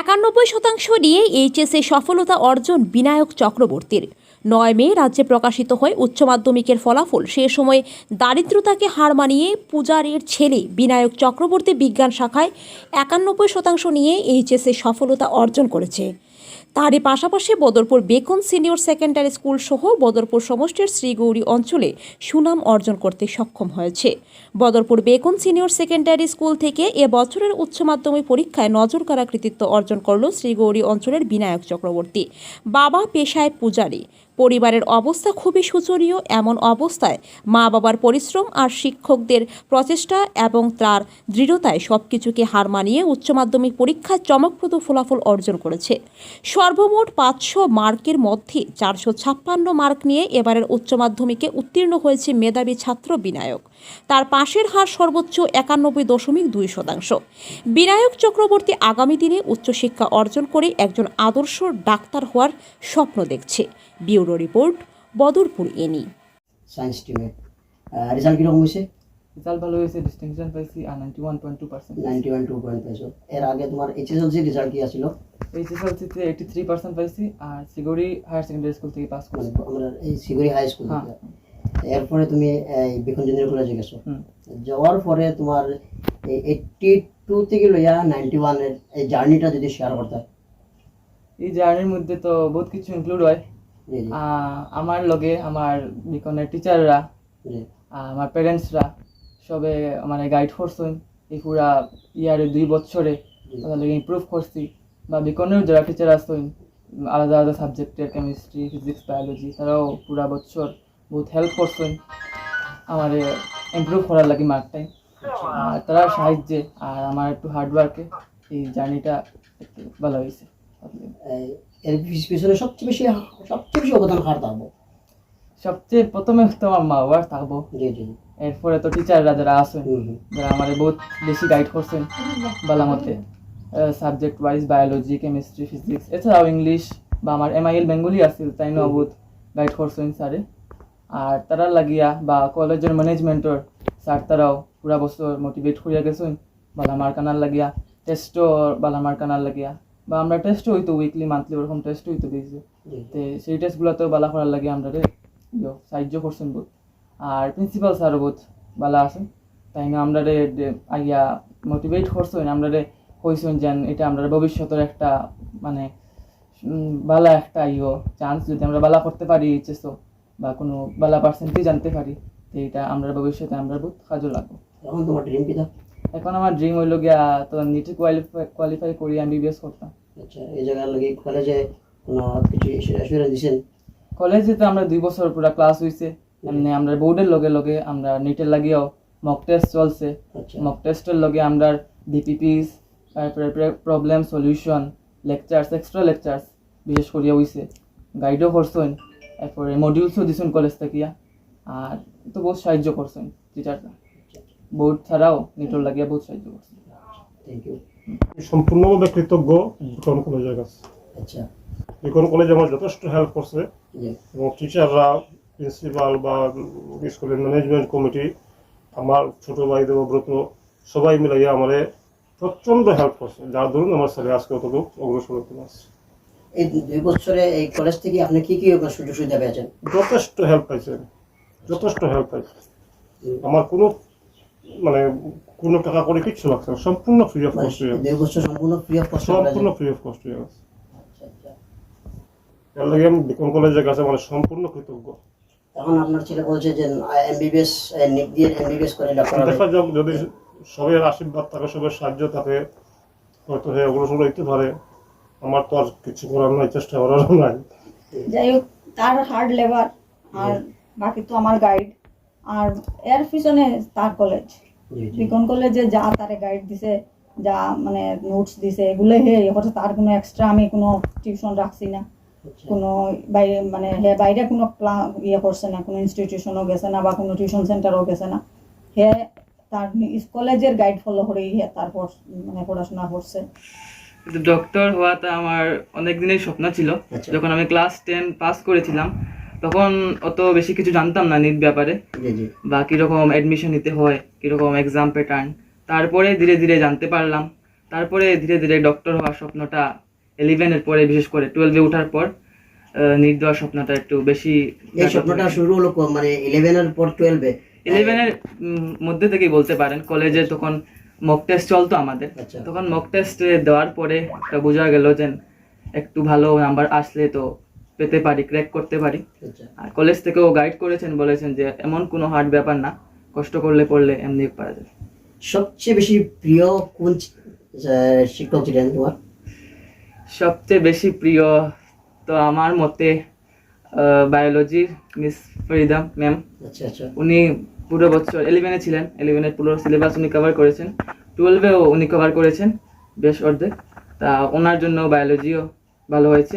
একানব্বই শতাংশ নিয়ে এইচএসএ সফলতা অর্জন বিনায়ক চক্রবর্তীর। নয় মে রাজ্যে প্রকাশিত হয় উচ্চ মাধ্যমিকের ফলাফল। সে সময় দারিদ্রতাকে হার মানিয়ে পূজারের ছেলে বিনায়ক চক্রবর্তী বিজ্ঞান শাখায় একানব্বই শতাংশ নিয়ে এইচএসএ সফলতা অর্জন করেছে। তারই পাশাপাশি Badarpur beacon senior secondary school সহ বদরপুর সমষ্টির শ্রীগৌরী অঞ্চলে সুনাম অর্জন করতে সক্ষম হয়েছে। Badarpur beacon senior secondary school থেকে এ বছরের উচ্চ মাধ্যমিক পরীক্ষায় নজর করা কৃতিত্ব অর্জন করল শ্রীগৌরী অঞ্চলের বিনায়ক চক্রবর্তী। বাবা পেশায় পূজারী। পরিবারের অবস্থা খুবই শোচনীয় এমন অবস্থায় মা বাবার পরিশ্রম আর শিক্ষকদের প্রচেষ্টা এবং তার দৃঢ়তায় সব কিছুকে হার মানিয়ে উচ্চ মাধ্যমিক পরীক্ষায় চমকপ্রদ ফলাফল অর্জন করেছে। সর্বমোট পাঁচশো মার্কের মধ্যে চারশো ছাপ্পান্ন মার্ক নিয়ে এবারের উচ্চ মাধ্যমিকে উত্তীর্ণ হয়েছে মেধাবী ছাত্র বিনায়ক। তার পাশের হার সর্বোচ্চ একানব্বই দশমিক দুই শতাংশ। বিনায়ক চক্রবর্তী আগামী দিনে উচ্চশিক্ষা অর্জন করে একজন আদর্শ ডাক্তার হওয়ার স্বপ্ন দেখছে। ব্যুরো রিপোর্ট বদরপুর এনি সায়েন্স টিমে রেজাল্ট কীরকম হয়েছে? রেজাল্ট ভালো হয়েছে ডিস্টিংশন পাইছি আর ninety one point two percent ninety one two point পাইছো। এর আগে তোমার এইচএসএলসি রেজাল্ট কি আসছিল এইচএসএলসিতে এইটি থ্রি পার্সেন্ট পাইছি আর সিগুড়ি হায়ার সেকেন্ডারি স্কুল থেকে পাস মানে করছি। আমরা এই সিগুড়ি হাই স্কুল। থেকে। এরপরে তুমি এই বিখন জুনিয়র কলেজে গেছো। যাওয়ার পরে তোমার এই এইটটি টু থেকে লইয়া নাইনটি ওয়ানের এই জার্নিটা যদি শেয়ার করতে। এই জার্নির মধ্যে তো বহুত কিছু ইনক্লুড হয়। আমার লগে আমার বিকনের টিচাররা আমার প্যারেন্টসরা সবে মানে গাইড করছেন এই পুরা ইয়ারে দুই বছরে তাদের লগে ইমপ্রুভ করছি বা বিকনের যারা টিচার আসছেন আলাদা আলাদা সাবজেক্টের কেমিস্ট্রি ফিজিক্স বায়োলজি তারাও পুরা বছর বহুত হেল্প করছেন আমার ইমপ্রুভ করার লাগে মার্কটাই আর তারা সাহায্যে আর আমার একটু হার্ডওয়ার্কে এই জার্নিটা একটু ভালো হয়েছে এর পিছ- পিছনে সবচেয়ে বেশি সবচেয়ে বেশি অবদান কার থাকব সবচেয়ে প্রথমে তো আমার মা বাবার থাকব জি জি। জি। এরপরে তো টিচাররা যারা আছেন যারা আমার বহুত বেশি গাইড করছেন বালা মতে subject wise biology chemistry physics এছাড়াও ইংলিশ বা আমার এমআইএল বেঙ্গলি আছিল তাই না বহুত গাইড করছেন স্যারে আর তারা লাগিয়া বা কলেজের ম্যানেজমেন্টর স্যার তারাও পুরা বছর মোটিভেট করিয়া গেছেন বালা মার্কানার লাগিয়া টেস্টও বালা মার্কানার লাগিয়া। বা আমরা টেস্ট হইতো উইকলি মান্থলি ওরকম টেস্ট হইতো জি তে সেই টেস্টগুলোতেও বালা করার লাগে আমরা রে। ইয়ো সাহায্য করছেন বহুত আর প্রিন্সিপাল স্যারও বহুত বালা আছেন। তাই না আমরা রে আইয়া মোটিভেট করছেন আমরা রে কইছেন যেন এটা আমরা ভবিষ্যতের একটা মানে বালা একটা ইয়ো চান্স যদি আমরা বালা করতে পারি এইচএসও বা কোনো বালা পার্সেন্টেজ জানতে পারি তো এটা আমরা ভবিষ্যতে আমরা বহুত কাজও লাগবো। এখন তোমার ড্রিম কিটা এখন আমার ড্রিম হইল গিয়া তো নিটে কোয়ালিফাই কোয়ালিফাই করি এমবিবিএস করতাম। আচ্ছা এই জায়গার লাগে কলেজে কোনো কিছু অ্যাসুরেন্স দিছেন? কলেজে তো আমরা দুই বছর পুরা ক্লাস হইছে। এমনি আমরা বোর্ডের লগে লগে আমরা নিটের লাগিয়েও মক টেস্ট চলছে। আচ্ছা। মক টেস্টের লগে আমরা ডিপিপিস তারপরে problem solution lectures extra lectures বিশেষ করিয়া হইছে। গাইডও করছেন তারপরে মডিউলসও দিছেন কলেজ থেকে আর তো বহুত সাহায্য করছেন টিচাররা বোর্ড ছাড়াও নিটর লাগিয়া বহুত সাহায্য করছেন থ্যাংক ইউ সম্পূর্ণভাবে কৃতজ্ঞ বিকন কলেজের কাছে। আচ্ছা। বিকন কলেজ আমার যথেষ্ট হেল্প করছে। জি। এবং টিচাররা প্রিন্সিপাল বা স্কুলের ম্যানেজমেন্ট কমিটি আমার ছোট ভাই দেবব্রত সবাই মিলাইয়া আমারে প্রচণ্ড হেল্প করছে। যার দরুন আমার ছেলে আজকে অতটুকু অগ্রসর হতে পারছে। এই দুই বছরে এই কলেজ থেকে আপনি কি কি সুযোগ সুবিধা পেয়েছেন? যথেষ্ট হেল্প পাইছে। যথেষ্ট হেল্প পাইছে। আমার কোনো মানে কোনো টাকা করে কিচ্ছু লাগছে না সম্পূর্ণ ফ্রি অফ কস্ট হয়ে বছর সম্পূর্ণ ফ্রি অফ কস্ট সম্পূর্ণ ফ্রি অফ কস্ট হয়ে গেছে। এর লাগে আমি বিকন কলেজের কাছে মানে সম্পূর্ণ কৃতজ্ঞ। এখন আপনার ছেলে বলছে যে এমবিবিএস নিক দিয়ে এমবিবিএস করে ডাক্তার দেখা যাক যদি সবের আশীর্বাদ থাকে সবের সাহায্য থাকে হয়তো হে অগ্রসর হইতে পারে। আমার তো আর কিছু করার নাই চেষ্টা করার নাই। যাই হোক তার হার্ড লেবার আর বাকি তো আমার গাইড আর এর পিছনে তার কলেজ বিকন কলেজে যা তারে গাইড দিছে যা মানে নোটস দিছে এগুলো হে হচ্ছে তার কোনো এক্সট্রা আমি কোনো টিউশন রাখছি না। আচ্ছা। কোনো বাইরে মানে হে বাইরে কোনো ক্লা- ইয়ে করছে না কোনো ইনস্টিটিউশনও গেছে না বা কোনো টিউশন সেন্টারও গেছে না। হে তার কলেজের গাইড ফলো করেই হে তারপর মানে পড়াশোনা করছে। ডক্টর হওয়াটা আমার অনেক দিনের স্বপ্ন ছিল। আচ্ছা। যখন আমি ক্লাস টেন পাস করেছিলাম তখন অত বেশি কিছু জানতাম না নিট ব্যাপারে। বা কীরকম অ্যাডমিশন নিতে হয় কীরকম এক্সাম প্যাটার্ন তারপরে ধীরে ধীরে জানতে পারলাম। তারপরে ধীরে ধীরে ডক্টর হওয়ার স্বপ্নটা ইলেভেনের পরে বিশেষ করে টুয়েলভে ওঠার পর নিট দেওয়ার স্বপ্নটা একটু বেশি এই স্বপ্নটা শুরু হলো মানে ইলেভেনের পর টুয়েলভে ইলেভেনের মধ্যে থেকেই বলতে পারেন। কলেজে তখন মক টেস্ট চলতো আমাদের। আচ্ছা। তখন মক টেস্ট দেওয়ার পরে একটা বোঝা গেল যে একটু ভালো নাম্বার আসলে তো পেতে পারি ক্র্যাক করতে পারি। আচ্ছা। আর কলেজ থেকেও গাইড করেছেন বলেছেন যে এমন কোনো হার্ড ব্যাপার না কষ্ট করলে পড়লে এমনি পারা যায় সবচেয়ে বেশি প্রিয় কোন শিক্ষক ছিলেন তোমার? সবচেয়ে বেশি প্রিয় তো আমার মতে বায়োলজির মিস ফরিদা ম্যাম আচ্ছা আচ্ছা। উনি পুরো বছর ইলেভেনে ছিলেন ইলেভেনের পুরো সিলেবাস উনি কভার করেছেন। টুয়েলভেও উনি কভার করেছেন বেশ অর্ধেক। তা ওনার জন্য বায়োলজিও ভালো হয়েছে।